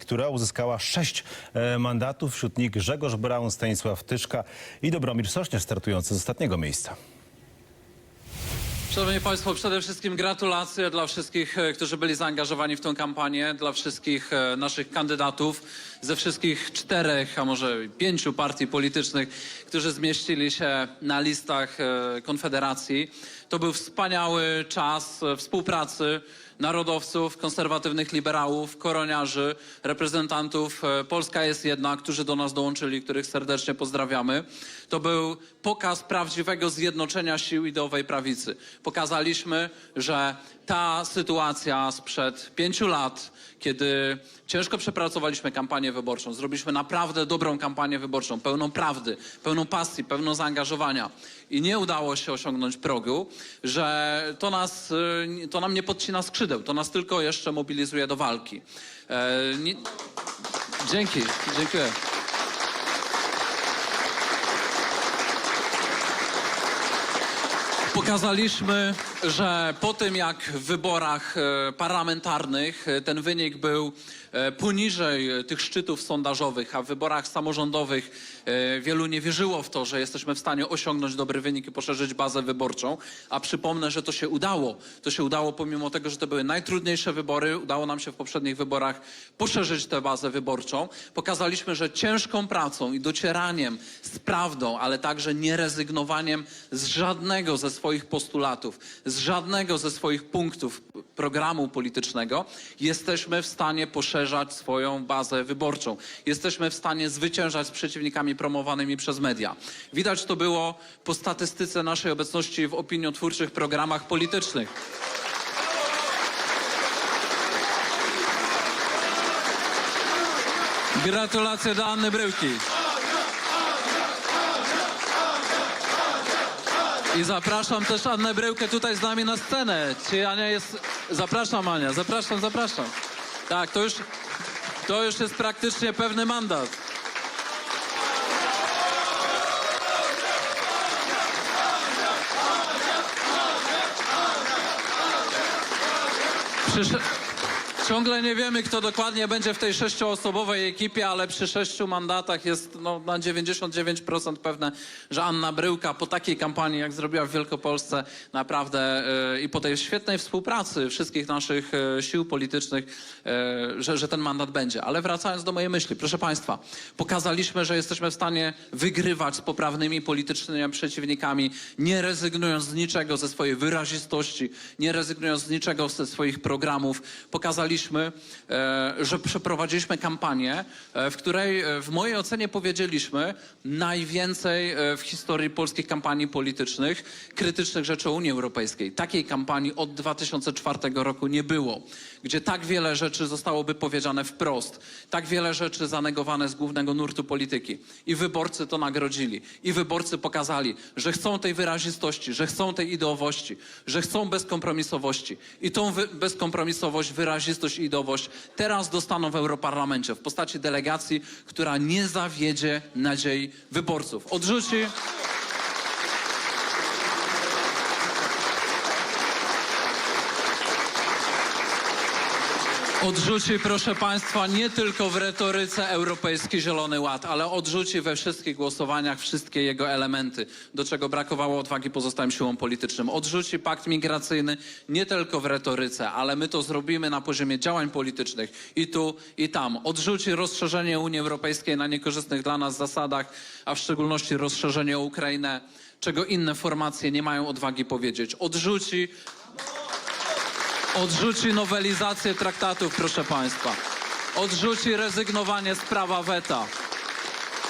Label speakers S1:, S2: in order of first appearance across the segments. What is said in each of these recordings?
S1: Która uzyskała sześć e, mandatów, wśród nich Grzegorz Braun, Stanisław Tyszka i Dobromir Sośnierz startujący z ostatniego miejsca.
S2: Szanowni Państwo, przede wszystkim gratulacje dla wszystkich, e, którzy byli zaangażowani w tę kampanię, dla wszystkich e, naszych kandydatów ze wszystkich czterech, a może pięciu partii politycznych, którzy zmieścili się na listach Konfederacji. To był wspaniały czas współpracy narodowców, konserwatywnych liberałów, koroniarzy, reprezentantów e, Polska jest jedna, którzy do nas dołączyli, których serdecznie pozdrawiamy. To był pokaz prawdziwego zjednoczenia sił ideowej prawicy. Pokazaliśmy, że ta sytuacja sprzed pięciu lat, kiedy ciężko przepracowaliśmy kampanię wyborczą, zrobiliśmy naprawdę dobrą kampanię wyborczą, pełną prawdy, pełną pasji, pełną zaangażowania i nie udało się osiągnąć progu, że to, nas, y, to nam nie podcina skrzydeł, to nas tylko jeszcze mobilizuje do walki. E, nie... Dzięki, dziękuję. Pokazaliśmy, że po tym jak w wyborach e, parlamentarnych e, ten wynik był poniżej e, tych szczytów sondażowych, a w wyborach samorządowych e, wielu nie wierzyło w to, że jesteśmy w stanie osiągnąć dobry wynik i poszerzyć bazę wyborczą. A przypomnę, że to się udało. To się udało pomimo tego, że to były najtrudniejsze wybory. Udało nam się w poprzednich wyborach poszerzyć tę bazę wyborczą. Pokazaliśmy, że ciężką pracą i docieraniem z prawdą, ale także nierezygnowaniem z żadnego ze swoich postulatów, z żadnego ze swoich punktów programu politycznego, jesteśmy w stanie poszerzać swoją bazę wyborczą. Jesteśmy w stanie zwyciężać z przeciwnikami promowanymi przez media. Widać to było po statystyce naszej obecności w opiniotwórczych programach politycznych. Gratulacje dla Anny Bryłki. I zapraszam też Annę Bryłkę tutaj z nami na scenę. Czy Ania jest... Zapraszam Ania, zapraszam, zapraszam. Tak, to już, to już jest praktycznie pewny mandat. Przysz... Ciągle nie wiemy, kto dokładnie będzie w tej sześcioosobowej ekipie, ale przy sześciu mandatach jest no, na 99% pewne, że Anna Bryłka po takiej kampanii, jak zrobiła w Wielkopolsce, naprawdę e, i po tej świetnej współpracy wszystkich naszych e, sił politycznych, e, że, że ten mandat będzie. Ale wracając do mojej myśli, proszę Państwa, pokazaliśmy, że jesteśmy w stanie wygrywać z poprawnymi politycznymi przeciwnikami, nie rezygnując z niczego ze swojej wyrazistości, nie rezygnując z niczego ze swoich programów. Pokazaliśmy, e, że przeprowadziliśmy kampanię, e, w której e, w mojej ocenie powiedzieliśmy najwięcej w historii polskich kampanii politycznych krytycznych rzeczy o Unii Europejskiej. Takiej kampanii od 2004 roku nie było, gdzie tak wiele rzeczy zostałoby powiedziane wprost, tak wiele rzeczy zanegowane z głównego nurtu polityki. I wyborcy to nagrodzili. I wyborcy pokazali, że chcą tej wyrazistości, że chcą tej ideowości, że chcą bezkompromisowości. I tą bezkompromisowość, wyrazistość i ideowość teraz dostaną w Europarlamencie w postaci delegacji, która nie zawiedzie nadziei wyborców. Odrzuci. Odrzuci, proszę Państwa, nie tylko w retoryce Europejski Zielony Ład, ale odrzuci we wszystkich głosowaniach wszystkie jego elementy, do czego brakowało odwagi pozostałym siłom politycznym. Odrzuci pakt migracyjny nie tylko w retoryce, ale my to zrobimy na poziomie działań politycznych i tu, i tam. Odrzuci rozszerzenie Unii Europejskiej na niekorzystnych dla nas zasadach, a w szczególności rozszerzenie o Ukrainę, czego inne formacje nie mają odwagi powiedzieć. Odrzuci Odrzuci nowelizację traktatów, proszę Państwa. Odrzuci rezygnowanie z prawa weta.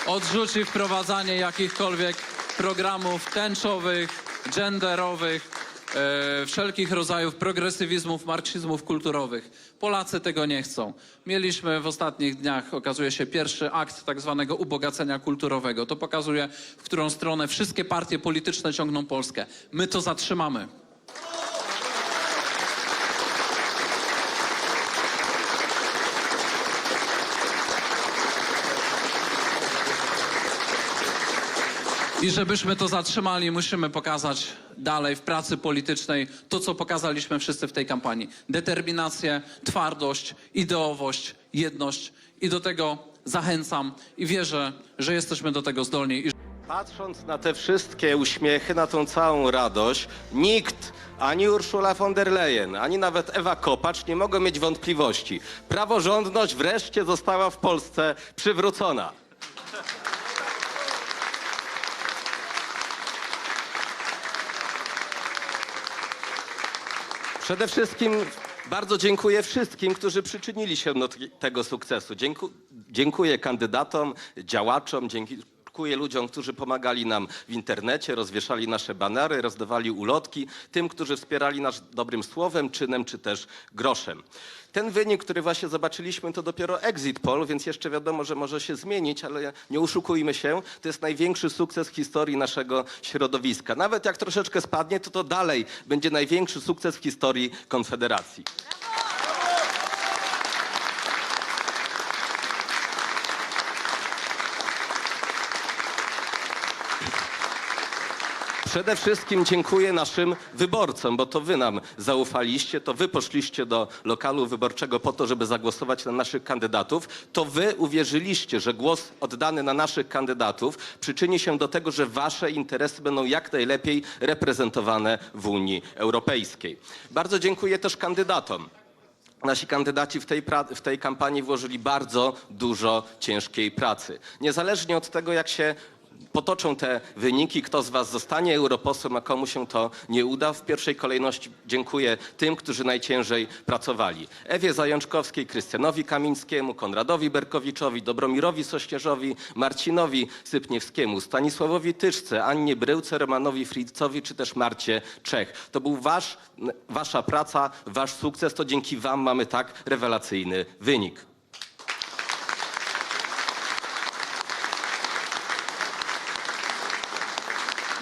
S2: Odrzuci wprowadzanie jakichkolwiek programów tęczowych, genderowych, e, wszelkich rodzajów progresywizmów, marksizmów kulturowych. Polacy tego nie chcą. Mieliśmy w ostatnich dniach, okazuje się, pierwszy akt tak zwanego ubogacenia kulturowego. To pokazuje, w którą stronę wszystkie partie polityczne ciągną Polskę. My to zatrzymamy. I żebyśmy to zatrzymali, musimy pokazać dalej w pracy politycznej to, co pokazaliśmy wszyscy w tej kampanii. Determinację, twardość, ideowość, jedność i do tego zachęcam i wierzę, że jesteśmy do tego zdolni.
S3: Patrząc na te wszystkie uśmiechy, na tą całą radość, nikt, ani Urszula von der Leyen, ani nawet Ewa Kopacz nie mogą mieć wątpliwości. Praworządność wreszcie została w Polsce przywrócona. Przede wszystkim bardzo dziękuję wszystkim, którzy przyczynili się do tego sukcesu. Dzięku, dziękuję kandydatom, działaczom, dziękuję ludziom, którzy pomagali nam w internecie, rozwieszali nasze banery, rozdawali ulotki, tym, którzy wspierali nas dobrym słowem, czynem czy też groszem. Ten wynik, który właśnie zobaczyliśmy, to dopiero exit poll, więc jeszcze wiadomo, że może się zmienić, ale nie oszukujmy się, to jest największy sukces w historii naszego środowiska. Nawet jak troszeczkę spadnie, to to dalej będzie największy sukces w historii Konfederacji. Przede wszystkim dziękuję naszym wyborcom, bo to wy nam zaufaliście, to wy poszliście do lokalu wyborczego po to, żeby zagłosować na naszych kandydatów. To wy uwierzyliście, że głos oddany na naszych kandydatów przyczyni się do tego, że wasze interesy będą jak najlepiej reprezentowane w Unii Europejskiej. Bardzo dziękuję też kandydatom. Nasi kandydaci w tej, w tej kampanii włożyli bardzo dużo ciężkiej pracy. Niezależnie od tego, jak się potoczą te wyniki, kto z Was zostanie europosłem, a komu się to nie uda, w pierwszej kolejności dziękuję tym, którzy najciężej pracowali. Ewie Zajączkowskiej, Krystianowi Kamińskiemu, Konradowi Berkowiczowi, Dobromirowi Sośnierzowi, Marcinowi Sypniewskiemu, Stanisławowi Tyszce, Annie Bryłce, Romanowi Fritzowi czy też Marcie Czech. To był wasz, wasza praca, wasz sukces, to dzięki wam mamy tak rewelacyjny wynik.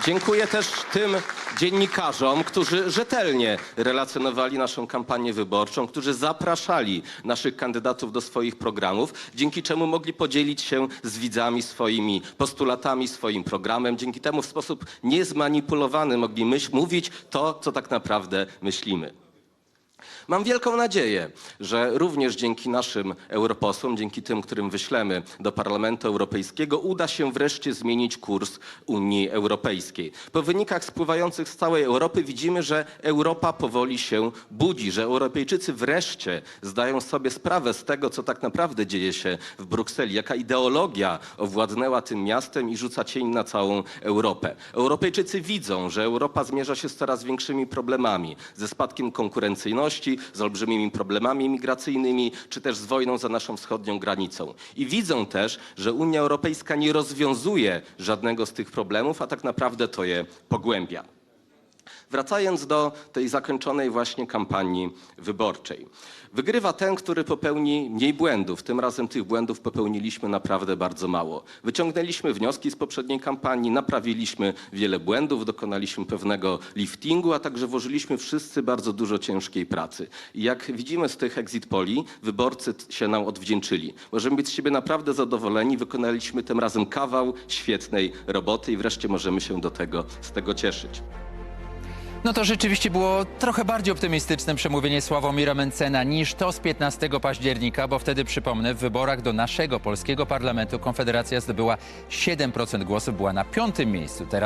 S3: Dziękuję też tym dziennikarzom, którzy rzetelnie relacjonowali naszą kampanię wyborczą, którzy zapraszali naszych kandydatów do swoich programów, dzięki czemu mogli podzielić się z widzami swoimi postulatami, swoim programem. Dzięki temu w sposób niezmanipulowany mogli myśl, mówić to, co tak naprawdę myślimy. Mam wielką nadzieję, że również dzięki naszym europosłom, dzięki tym, którym wyślemy do Parlamentu Europejskiego, uda się wreszcie zmienić kurs Unii Europejskiej. Po wynikach spływających z całej Europy widzimy, że Europa powoli się budzi, że Europejczycy wreszcie zdają sobie sprawę z tego, co tak naprawdę dzieje się w Brukseli, jaka ideologia owładnęła tym miastem i rzuca cień na całą Europę. Europejczycy widzą, że Europa zmierza się z coraz większymi problemami, ze spadkiem konkurencyjności, z olbrzymimi problemami migracyjnymi, czy też z wojną za naszą wschodnią granicą. I widzą też, że Unia Europejska nie rozwiązuje żadnego z tych problemów, a tak naprawdę to je pogłębia. Wracając do tej zakończonej właśnie kampanii wyborczej. Wygrywa ten, który popełni mniej błędów. Tym razem tych błędów popełniliśmy naprawdę bardzo mało. Wyciągnęliśmy wnioski z poprzedniej kampanii, naprawiliśmy wiele błędów, dokonaliśmy pewnego liftingu, a także włożyliśmy wszyscy bardzo dużo ciężkiej pracy. I jak widzimy z tych exit poli, wyborcy się nam odwdzięczyli. Możemy być z siebie naprawdę zadowoleni. Wykonaliśmy tym razem kawał świetnej roboty i wreszcie możemy się do tego, z tego cieszyć.
S4: No to rzeczywiście było trochę bardziej optymistyczne przemówienie Sławomira Mencena niż to z 15 października, bo wtedy, przypomnę, w wyborach do naszego polskiego parlamentu Konfederacja zdobyła 7% głosów, była na piątym miejscu. Teraz